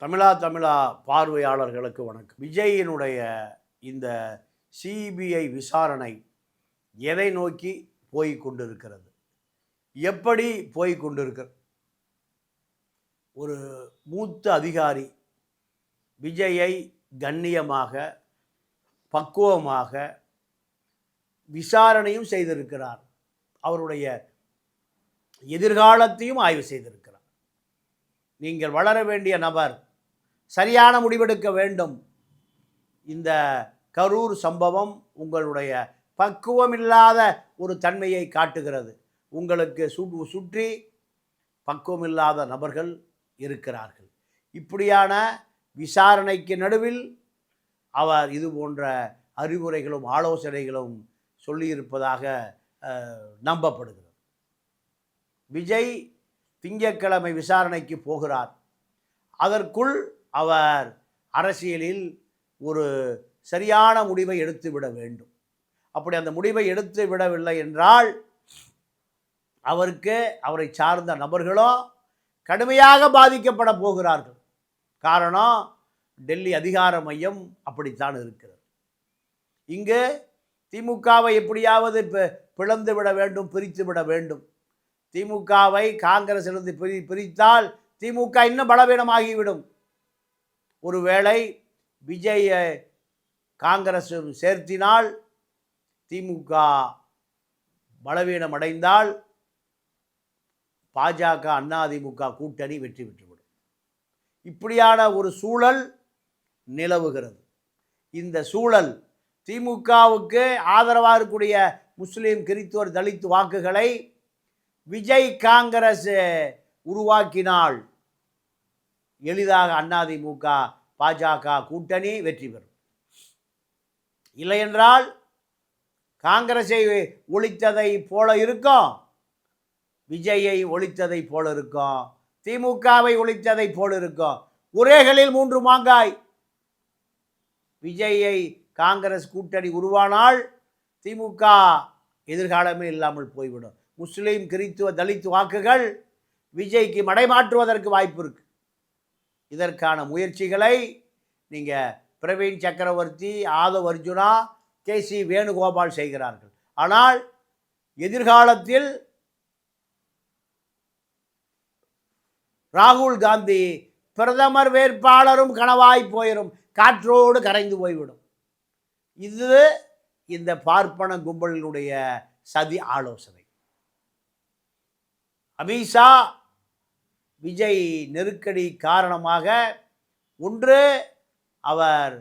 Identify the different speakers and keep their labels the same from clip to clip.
Speaker 1: தமிழா தமிழா பார்வையாளர்களுக்கு வணக்கம். விஜயினுடைய இந்த சிபிஐ விசாரணை எதை நோக்கி போய் கொண்டிருக்கிறது? எப்படி போய் கொண்டிருக்கிறது? ஒரு மூத்த அதிகாரி விஜயை கண்ணியமாக பக்குவமாக விசாரணையும் செய்திருக்கிறார். அவருடைய எதிர்காலத்தையும் ஆய்வு செய்திருக்கிறார். நீங்கள் வளர வேண்டிய நபர் சரியான முடிவெடுக்க வேண்டும். இந்த கரூர் சம்பவம் உங்களுடைய பக்குவமில்லாத ஒரு தன்மையை காட்டுகிறது. உங்களுக்கு சு சுற்றி பக்குவமில்லாத நபர்கள் இருக்கிறார்கள். இப்படியான விசாரணைக்கு நடுவில் அவர் இது போன்ற அறிவுரைகளும் ஆலோசனைகளும் சொல்லியிருப்பதாக நம்பப்படுகிறது. விஜய் திங்கக்கிழமை விசாரணைக்கு போகிறார். அதற்குள் அவர் அரசியலில் ஒரு சரியான முடிவை எடுத்து விட வேண்டும். அப்படி அந்த முடிவை எடுத்து விடவில்லை என்றால் அவருக்கு அவரை சார்ந்த நபர்களும் கடுமையாக பாதிக்கப்பட போகிறார்கள். காரணம் டெல்லி அதிகார மையம் அப்படித்தான் இருக்கிறது. இங்கு திமுகவை எப்படியாவது பி- பிளந்து விட வேண்டும் பிரித்து விட வேண்டும். திமுகவை காங்கிரசிலிருந்து பிரி பிரித்தால் திமுக இன்னும் பலவீனமாகிவிடும். ஒருவேளை விஜயை காங்கிரஸ் சேர்த்தினால் திமுக பலவீனம் அடைந்தால் பாஜக அதிமுக கூட்டணி வெற்றி பெற்றுவிடும். இப்படியான ஒரு சூழல் நிலவுகிறது. இந்த சூழல் திமுகவுக்கு ஆதரவாக இருக்கக்கூடிய முஸ்லீம் கிறிஸ்துவர் தலித் வாக்குகளை விஜய் காங்கிரஸ் உருவாக்கினால் எளிதாக அதிமுக பாஜக கூட்டணி வெற்றி பெறும். இல்லையென்றால் காங்கிரஸை ஒழித்ததை போல இருக்கும் விஜயை ஒழித்ததை போல இருக்கும் திமுகவை ஒழித்ததை போல இருக்கும். ஒரேகளில் மூன்று மாங்காய். விஜயை காங்கிரஸ் கூட்டணி உருவானால் திமுக எதிர்காலமே இல்லாமல் போய்விடும். முஸ்லீம் கிறித்துவ தலித் வாக்குகள் விஜய்க்கு மடைமாற்றுவதற்கு வாய்ப்பு இருக்கு. இதற்கான முயற்சிகளை நீங்கள் பிரவீன் சக்கரவர்த்தி ஆதவ் அர்ஜுனா கே சி வேணுகோபால் செய்கிறார்கள். ஆனால் எதிர்காலத்தில் ராகுல் காந்தி பிரதமர் வேட்பாளரும் கனவாய் போயிடும் காற்றோடு கரைந்து போய்விடும். இது இந்த பார்ப்பன கும்பலினுடைய சதி ஆலோசனை. அமித்ஷா விஜய் நெருக்கடி காரணமாக ஒன்று அவர்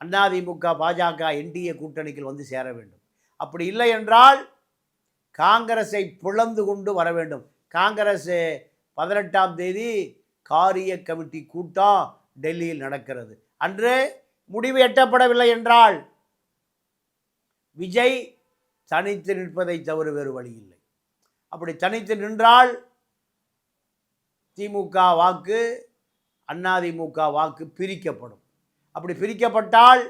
Speaker 1: அதிமுக பாஜக என்டிஏ கூட்டணிக்கு வந்து சேர வேண்டும். அப்படி இல்லை என்றால் காங்கிரஸை பிளந்து கொண்டு வர வேண்டும். காங்கிரஸ் பதினெட்டாம் தேதி காரிய கமிட்டி கூட்டம் டெல்லியில் நடக்கிறது. அன்று முடிவு எட்டப்படவில்லை என்றால் விஜய் தனித்து நிற்பதை தவிர வேறு வழி இல்லை. அப்படி தனித்து நின்றால் திமுக வாக்கு அதிமுக வாக்கு பிரிக்கப்படும். அப்படி பிரிக்கப்பட்டால்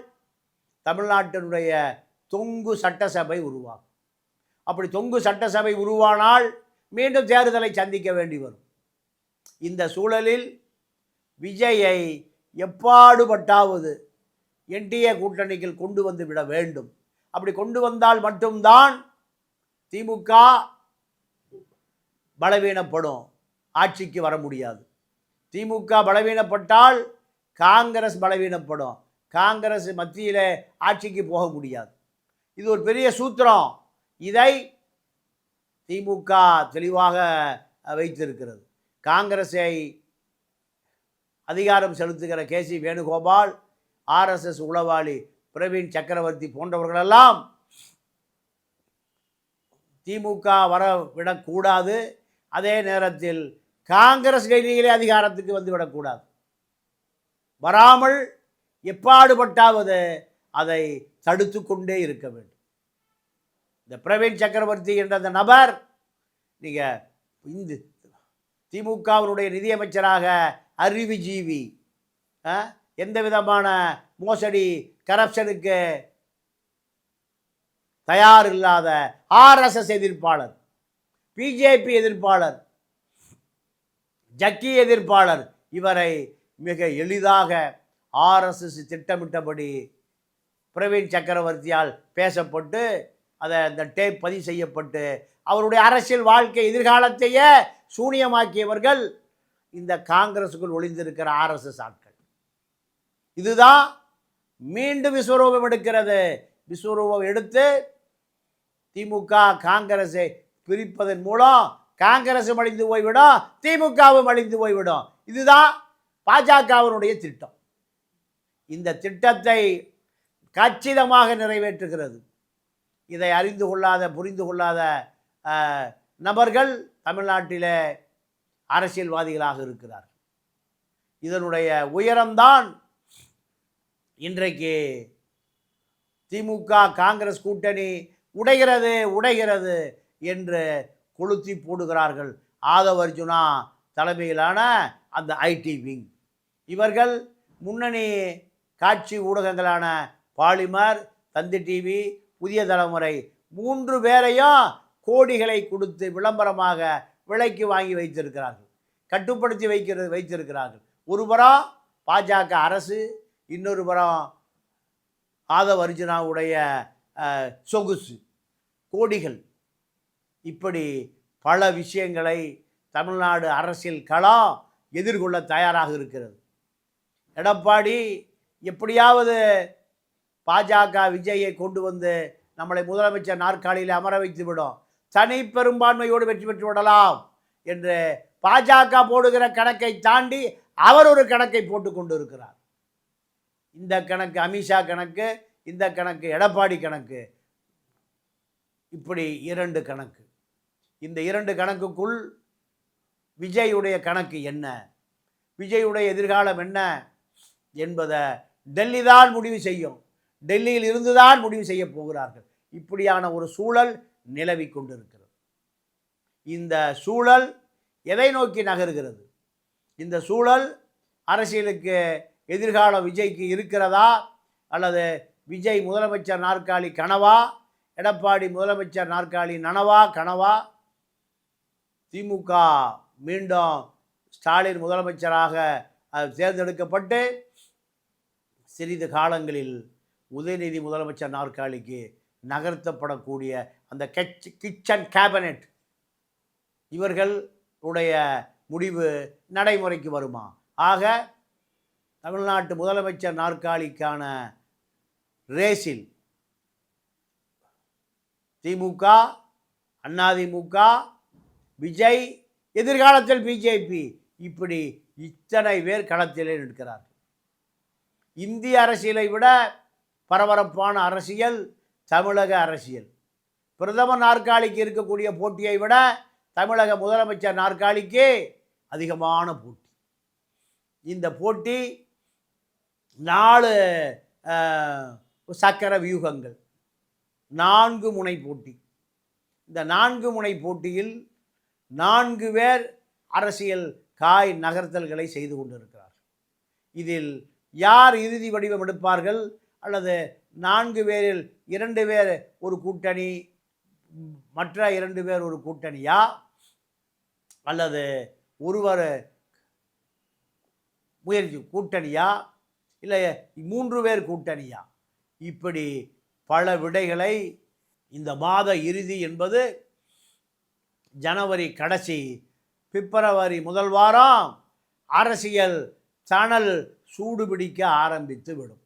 Speaker 1: தமிழ்நாட்டினுடைய தொங்கு சட்டசபை உருவாகும். அப்படி தொங்கு சட்டசபை உருவானால் மீண்டும் தேர்தலை சந்திக்க வேண்டி வரும். இந்த சூழலில் விஜயை எப்பாடுபட்டாவது என்டிஏ கூட்டணிக்குள் கொண்டு வந்து விட வேண்டும். அப்படி கொண்டு வந்தால் மட்டும்தான் திமுக பலவீனப்படும். ஆட்சிக்கு வர முடியாது. திமுக பலவீனப்பட்டால் காங்கிரஸ் பலவீனப்படும். காங்கிரஸ் மத்தியில் ஆட்சிக்கு போக முடியாது. இது ஒரு பெரிய சூத்திரம். இதை திமுக தெளிவாக வைத்திருக்கிறது. காங்கிரஸை அதிகாரம் செலுத்துகிற கே சி வேணுகோபால் ஆர்எஸ்எஸ் உளவாளி பிரவீன் சக்கரவர்த்தி போன்றவர்களெல்லாம் திமுக வர விடக்கூடாது. அதே நேரத்தில் காங்கிரஸ் கைதிகளே அதிகாரத்துக்கு வந்து விடக்கூடாது வராமல் எப்பாடுபட்டாவது அதை தடுத்து கொண்டே இருக்க வேண்டும் இந்த பிரவீன் சக்கரவர்த்தி என்ற அந்த நபர் நீங்கள் இந்த திமுகவினுடைய நிதியமைச்சராக அறிவுஜீவி ஆ? எந்த விதமான மோசடி கரப்ஷனுக்கு தயார் இல்லாத ஆர்எஸ்எஸ் எதிர்ப்பாளர் பிஜேபி எதிர்ப்பாளர் ஜக்கி எதிர்ப்பாளர். இவரை மிக எளிதாக ஆர்எஸ்எஸ் திட்டமிட்டபடி பிரவீன் சக்கரவர்த்தியால் பேசப்பட்டு அதை அந்த டேப் பதிவு செய்யப்பட்டு அவருடைய அரசியல் வாழ்க்கை எதிர்காலத்தையே சூனியமாக்கியவர்கள் இந்த காங்கிரஸுக்குள் ஒளிந்திருக்கிற ஆர்எஸ்எஸ் ஆட்கள். இதுதான் மீண்டும் விஸ்வரூபம் எடுக்கிறது. விஸ்வரூபம் எடுத்து திமுக காங்கிரஸை பிரிப்பதன் மூலம் காங்கிரஸும் அழிந்து போய்விடும் திமுகவும் அழிந்து போய்விடும். இதுதான் பாஜகவினுடைய திட்டம். இந்த திட்டத்தை கச்சிதமாக நிறைவேற்றுகிறது. இதை அறிந்து கொள்ளாத புரிந்து கொள்ளாத நபர்கள் தமிழ்நாட்டிலே அரசியல்வாதிகளாக இருக்கிறார் இதனுடைய உயரம்தான் இன்றைக்கு திமுக காங்கிரஸ் கூட்டணி உடைகிறது உடைகிறது என்று கொளுத்தி போடுகிறார்கள். ஆதவ் அர்ஜுனா தலைமையிலான அந்த ஐடி விங். இவர்கள் முன்னணி காட்சி ஊடகங்களான பாலிமர் தந்தி டிவி புதிய தலைமுறை மூன்று பேரையும் கோடிகளை கொடுத்து விளம்பரமாக விலைக்கு வாங்கி வைத்திருக்கிறார்கள். கட்டுப்படுத்தி வைக்கிறது வைத்திருக்கிறார்கள். ஒரு புறம் பாஜக அரசு இன்னொரு புறம் ஆதவ் அர்ஜுனாவுடைய சொகுசு. கோடிகள். இப்படி பல விஷயங்களை தமிழ்நாடு அரசியல் களம் எதிர்கொள்ள தயாராக இருக்கிறது. எடப்பாடி எப்படியாவது பாஜக விஜயை கொண்டு வந்து நம்மளை முதலமைச்சர் நாற்காலியில் அமர வைத்து விடும். தனி பெரும்பான்மையோடு வெற்றி பெற்று விடலாம் என்று பாஜக போடுகிற கணக்கை தாண்டி அவர் ஒரு கணக்கை போட்டு கொண்டு இருக்கிறார் இந்த கணக்கு அமித்ஷா கணக்கு இந்த கணக்கு எடப்பாடி கணக்கு. இப்படி இரண்டு கணக்கு. இந்த இரண்டு கணக்குக்குள் விஜயுடைய கணக்கு என்ன? விஜயுடைய எதிர்காலம் என்ன என்பதை டெல்லி தான் முடிவு செய்யும். டெல்லியில் இருந்துதான் முடிவு செய்ய போகிறார்கள். இப்படியான ஒரு சூழல் நிலவி கொண்டிருக்கிறது. இந்த சூழல் எதை நோக்கி நகர்கிறது? இந்த சூழல் அரசியலுக்கு எதிர்காலம் விஜய்க்கு இருக்கிறதா? அல்லது விஜய் முதலமைச்சர் நாற்காலி கனவா? எடப்பாடி முதலமைச்சர் நாற்காலி நனவா கனவா? திமுக மீண்டும் ஸ்டாலின் முதலமைச்சராக தேர்ந்தெடுக்கப்பட்டு சிறிது காலங்களில் உதயநிதி முதலமைச்சர் நாற்காலிக்கு நகர்த்தப்படக்கூடிய அந்த கெச் கிச்சன் கேபினெட் இவர்களுடைய முடிவு நடைமுறைக்கு வருமா? ஆக தமிழ்நாட்டு முதலமைச்சர் நாற்காலிக்கான ரேஸில் திமுக அதிமுக விஜய் எதிர்காலத்தில் பிஜேபி இப்படி இத்தனை பேர் களத்திலே நிற்கிறார்கள். இந்திய அரசியலை விட பரபரப்பான அரசியல் தமிழக அரசியல். பிரதமர் நாற்காலிக்கு இருக்கக்கூடிய போட்டியை விட தமிழக முதலமைச்சர் நாற்காலிக்கு அதிகமான போட்டி. இந்த போட்டி நாலு சக்கர வியூகங்கள். நான்கு முனை போட்டி. இந்த நான்கு முனை போட்டியில் நான்கு பேர் அரசியல் காய் நகர்த்தல்களை செய்து கொண்டிருக்கிறார் இதில் யார் இறுதி வடிவம் எடுப்பார்கள்? அல்லது நான்கு பேரில் இரண்டு பேர் ஒரு கூட்டணி மற்ற இரண்டு பேர் ஒரு கூட்டணியா? அல்லது ஒருவர் முயற்சி கூட்டணியா? இல்லை மூன்று பேர் கூட்டணியா? இப்படி பல விடைகளை இந்த மாத இறுதி என்பது ஜனவரி கடைசி பிப்ரவரி முதல் வாரம் அரசியல் சணல் சூடுபிடிக்க ஆரம்பித்து விடும்.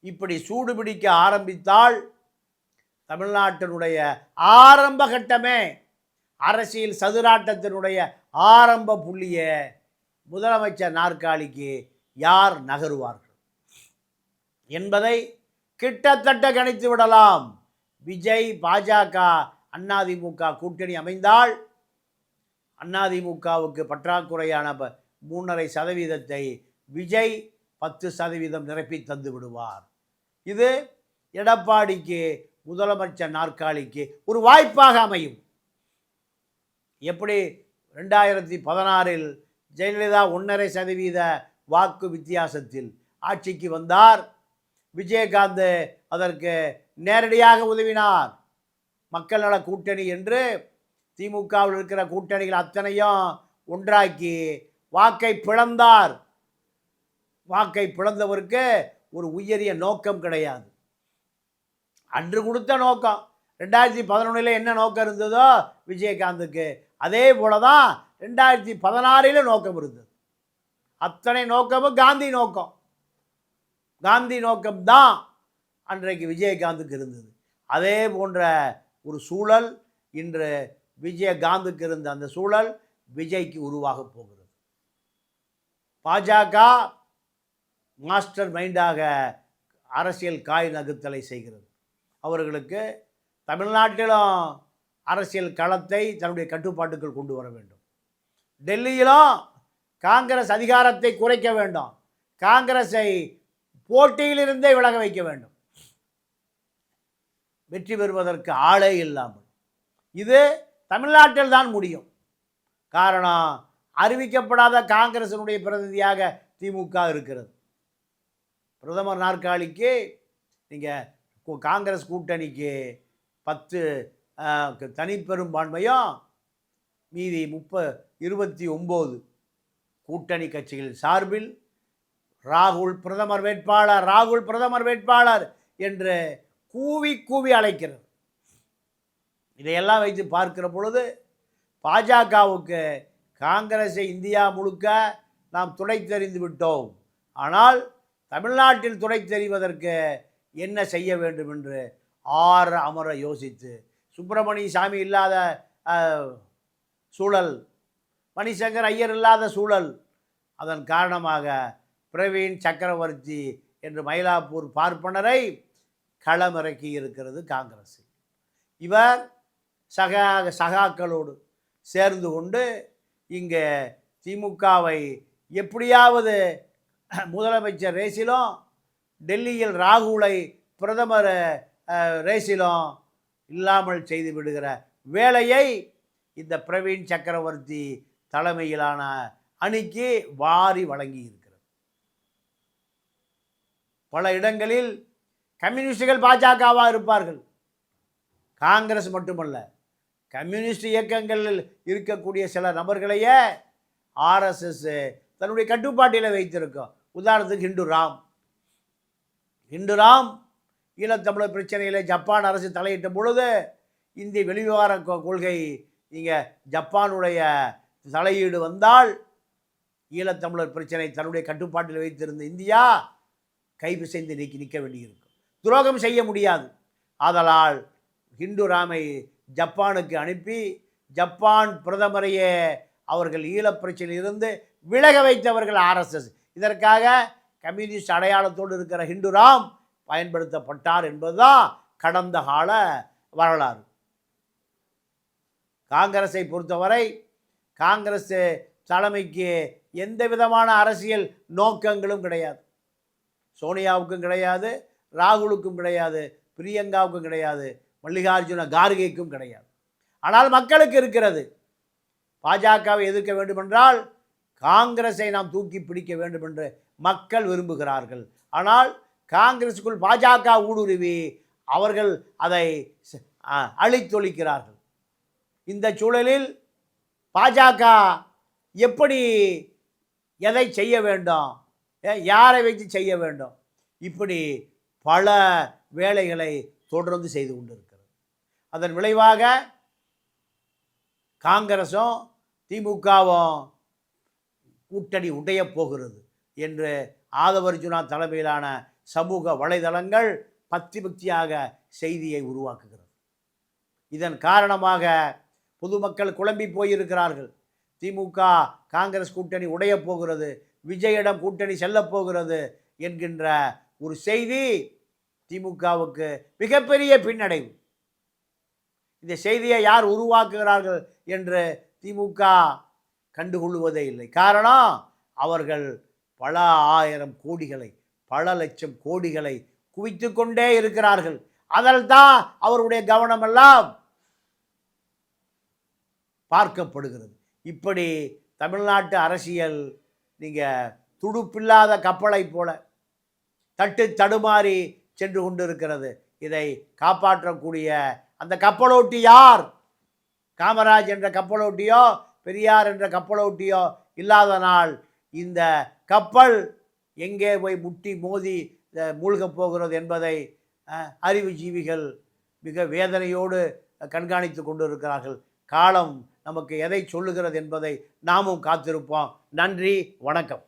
Speaker 1: இப்படி சூடுபிடிக்க ஆரம்பித்தால் தமிழ்நாட்டினுடைய ஆரம்ப கட்டமே அரசியல் சதுராட்டத்தினுடைய ஆரம்ப புள்ளியை முதலமைச்சர் நாற்காலிக்கு யார் நகருவார்கள்? என்பதை கிட்டத்தட்ட கணித்து விடலாம். விஜய் பாஜக அதிமுக கூட்டணி அமைந்தால் அதிமுகவுக்கு பற்றாக்குறையான ப- மூன்றரை சதவீதத்தை விஜய் பத்து சதவீதம் நிரப்பி தந்து விடுவார். இது எடப்பாடிக்கு முதலமைச்சர் நாற்காலிக்கு ஒரு வாய்ப்பாக அமையும். எப்படி ரெண்டாயிரத்தி பதினாறில் ஜெயலலிதா ஒன்றரை சதவீத வாக்கு வித்தியாசத்தில் ஆட்சிக்கு வந்தார் விஜயகாந்த் அதற்கு நேரடியாக உதவினார். மக்கள் நல கூட்டணி என்று திமுகவில் இருக்கிற கூட்டணிகள் அத்தனையும் ஒன்றாக்கி வாக்கை பிளந்தார். வாக்கை பிளந்தவருக்கு ஒரு உயரிய நோக்கம் கிடையாது. அன்று கொடுத்த நோக்கம். ரெண்டாயிரத்தி பதினொன்றில் என்ன நோக்கம் இருந்ததோ விஜயகாந்துக்கு அதே போல தான் ரெண்டாயிரத்தி பதினாறில் நோக்கம் இருந்தது. அத்தனை நோக்கமும் காந்தி நோக்கம். காந்தி நோக்கம்தான் அன்றைக்கு விஜயகாந்துக்கு இருந்தது. அதே போன்ற ஒரு சூழல் இன்று விஜயகாந்துக்கு இருந்த அந்த சூழல் விஜய்க்கு உருவாக போகிறது. பாஜக மாஸ்டர் மைண்டாக அரசியல் காய் நகுத்தலை செய்கிறது. அவர்களுக்கு தமிழ்நாட்டிலும் அரசியல் களத்தை தன்னுடைய கட்டுப்பாட்டுக்குள் கொண்டு வர வேண்டும். டெல்லியிலும் காங்கிரஸ் அதிகாரத்தை குறைக்க வேண்டும். காங்கிரஸை போட்டியிலிருந்தே விலக வைக்க வேண்டும். வெற்றி பெறுவதற்கு ஆளே இல்லாமல். இது தமிழ்நாட்டில் தான் முடியும். காரணம் அறிவிக்கப்படாத காங்கிரசினுடைய பிரதிநிதியாக திமுக இருக்கிறது. பிரதமர் நாற்காலிக்கு நீங்கள் காங்கிரஸ் கூட்டணிக்கு பத்து தனிப்பெரும்பான்மையும் மீதி முப்ப இருபத்தி ஒம்பது கூட்டணி கட்சிகள் சார்பில் ராகுல் பிரதமர் வேட்பாளர் ராகுல் பிரதமர் வேட்பாளர் என்று கூவி கூவி அழைக்கிறது. இதையெல்லாம் வைத்து பார்க்கிற பொழுது பாஜகவுக்கு காங்கிரஸை இந்தியா முழுக்க நாம் துடைத்தெறிந்து விட்டோம். ஆனால் தமிழ்நாட்டில் துடைத்தெறிவதற்கு என்ன செய்ய வேண்டும் என்று ஆற அமர யோசித்து சுப்பிரமணிய சாமி இல்லாத சூழல் மணிசங்கர் ஐயர் இல்லாத சூழல் அதன் காரணமாக பிரவீன் சக்கரவர்த்தி என்று மயிலாப்பூர் பார்ப்பனரை களமிறக்கி இருக்கிறது காங்கிரஸ் இவர் சகா சகாக்களோடு சேர்ந்து கொண்டு இங்கே திமுகவை எப்படியாவது முதலமைச்சர் ரேசிலும் டெல்லியில் ராகுலை பிரதமர் ரேஸிலும் ரேசிலும் இல்லாமல் செய்து விடுகிற வேலையை இந்த பிரவீன் சக்கரவர்த்தி தலைமையிலான அணிக்கு வாரி வழங்கி இருக்கிறது பல இடங்களில் கம்யூனிஸ்டுகள் பாஜகவாக இருப்பார்கள். காங்கிரஸ் மட்டுமல்ல கம்யூனிஸ்ட் இயக்கங்களில் இருக்கக்கூடிய சில நபர்களையே ஆர்எஸ்எஸ் தன்னுடைய கட்டுப்பாட்டில் வைத்திருக்கும் உதாரணத்துக்கு ஹிந்து ராம். ஹிந்து ராம் ஈழத்தமிழர் பிரச்சனையில் ஜப்பான் அரசு தலையிட்ட பொழுது இந்திய வெளிவிவகார கொள்கை இங்கே ஜப்பானுடைய தலையீடு வந்தால் ஈழத்தமிழர் பிரச்சனை தன்னுடைய கட்டுப்பாட்டில் வைத்திருந்த இந்தியா கைது செய்து நீக்கி நிற்க வேண்டியிருக்கும். துரோகம் செய்ய முடியாது. ஆதலால் ஹிந்து ராமை ஜப்பானுக்கு அனுப்பி ஜப்பான் பிரதமரையே அவர்கள் ஈழப் பிரச்சனையிலிருந்து விலக வைத்தவர்கள் ஆர்எஸ்எஸ் இதற்காக கம்யூனிஸ்ட் அடையாளத்தோடு இருக்கிற ஹிந்து ராம் பயன்படுத்தப்பட்டார் என்பதுதான் கடந்த கால வரலாறு. காங்கிரஸை பொறுத்தவரை காங்கிரஸ் தலைமைக்கு எந்த விதமான அரசியல் நோக்கங்களும் கிடையாது. சோனியாவுக்கும் கிடையாது ராகுலுக்கும் கிடையாது பிரியங்காவுக்கும் கிடையாது மல்லிகார்ஜுன கார்கேக்கும் கிடையாது. ஆனால் மக்களுக்கு இருக்கிறது. பாஜகவை எதிர்க்க வேண்டுமென்றால் காங்கிரஸை நாம் தூக்கி பிடிக்க வேண்டும் என்று மக்கள் விரும்புகிறார்கள். ஆனால் காங்கிரஸுக்குள் பாஜக ஊடுருவி அவர்கள் அதை அழித்தொழிக்கிறார்கள். இந்த சூழலில் பாஜக எப்படி எதை செய்ய வேண்டும்? யாரை வைத்து செய்ய வேண்டும்? இப்படி பல வேலைகளை தொடர்ந்து செய்து கொண்டிருக்கிறது. அதன் விளைவாக காங்கிரஸும் திமுகவும் கூட்டணி உடையப் போகிறது என்று ஆதவர்ஜுனா தலைமையிலான சமூக வலைதளங்கள் பக்தி பக்தியாக செய்தியை உருவாக்குகிறது. இதன் காரணமாக பொதுமக்கள் குழம்பி போயிருக்கிறார்கள். திமுக காங்கிரஸ் கூட்டணி உடையப் போகிறது. விஜயிடம் கூட்டணி செல்லப் போகிறது என்கின்ற ஒரு செய்தி திமுகவுக்கு மிகப்பெரிய பின்னடைவு. இந்த செய்தியை யார் உருவாக்குகிறார்கள் என்று திமுக கண்டுகொள்வதே இல்லை. காரணம் அவர்கள் பல ஆயிரம் கோடிகளை பல லட்சம் கோடிகளை குவித்து கொண்டே இருக்கிறார்கள். அதில் தான் அவருடைய கவனமெல்லாம் பார்க்கப்படுகிறது. இப்படி தமிழ்நாட்டு அரசியல் நீங்கள் துடுப்பில்லாத கப்பலை போல தட்டு தடுமாறி சென்று கொண்டிருக்கிறது. இதை காப்பாற்றக்கூடிய அந்த கப்பலோட்டி யார்? காமராஜ் என்ற கப்பலோட்டியோ பெரியார் என்ற கப்பலோட்டியோ இல்லாத நாள் இந்த கப்பல் எங்கே போய் முட்டி மோதி மூழ்கப் போகிறது என்பதை அறிவு அறிவுஜீவிகள் மிக வேதனையோடு கண்காணித்து கொண்டிருக்கிறார்கள். காலம் நமக்கு எதை சொல்லுகிறது என்பதை நாமும் காத்திருப்போம். நன்றி வணக்கம்.